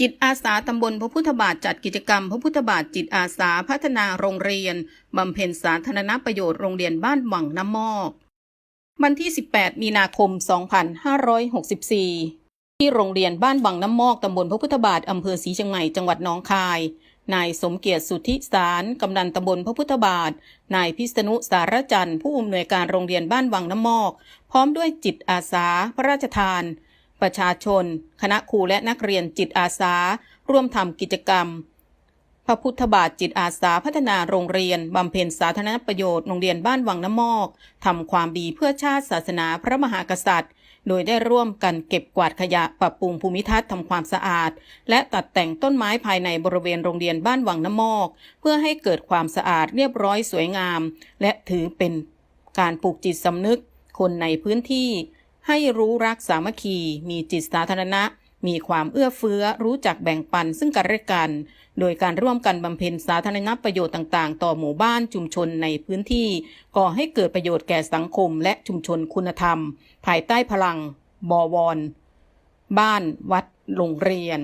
จิตอาสาตำบลพระพุทธบาทจัดกิจกรรม พระพุทธบาทจิตอาสาพัฒนาโรงเรียนบำเพ็ญสาธารณประโยชน์โรงเรียนบ้านหวังน้ำมอกวันที่ 18 มีนาคม 2564 ที่โรงเรียนบ้านวังน้ำมอกตำบลพระพุทธบาทอำเภอศรีเชียงใหม่จังหวัดหนองคาย นายสมเกียรติสุทธิสารกำนันตำบลพระพุทธบาท นายพิษณุสารจันทร์ผู้อำนวยการโรงเรียนบ้านวังน้ำมอก พร้อมด้วยจิตอาสา พระราชทาน ประชาชน คณะครูและนักเรียนจิตอาสา ร่วมทำกิจกรรม พระพุทธบาทจิตอาสาพัฒนาโรงเรียนบำเพ็ญสาธารณประโยชน์โรงเรียนบ้านวังน้ำมอกทำความดีเพื่อชาติศาสนาพระมหากษัตริย์ โดยได้ร่วมกันเก็บกวาดขยะปรับปรุงภูมิทัศน์ทำความสะอาด และตัดแต่งต้นไม้ภายในบริเวณโรงเรียนบ้านวังน้ำมอก เพื่อให้เกิดความสะอาดเรียบร้อยสวยงาม และถือเป็นการปลูกจิตสำนึกคนในพื้นที่ ให้รู้รักสามัคคี มีจิตสาธารณะ มีความเอื้อเฟื้อ รู้จักแบ่งปันซึ่งกันและกัน โดยการร่วมกันบำเพ็ญสาธารณประโยชน์ต่างๆ ต่อหมู่บ้านชุมชนในพื้นที่ ก่อให้เกิดประโยชน์แก่สังคมและชุมชนคุณธรรม ภายใต้พลัง บวร บ้าน วัด โรงเรียน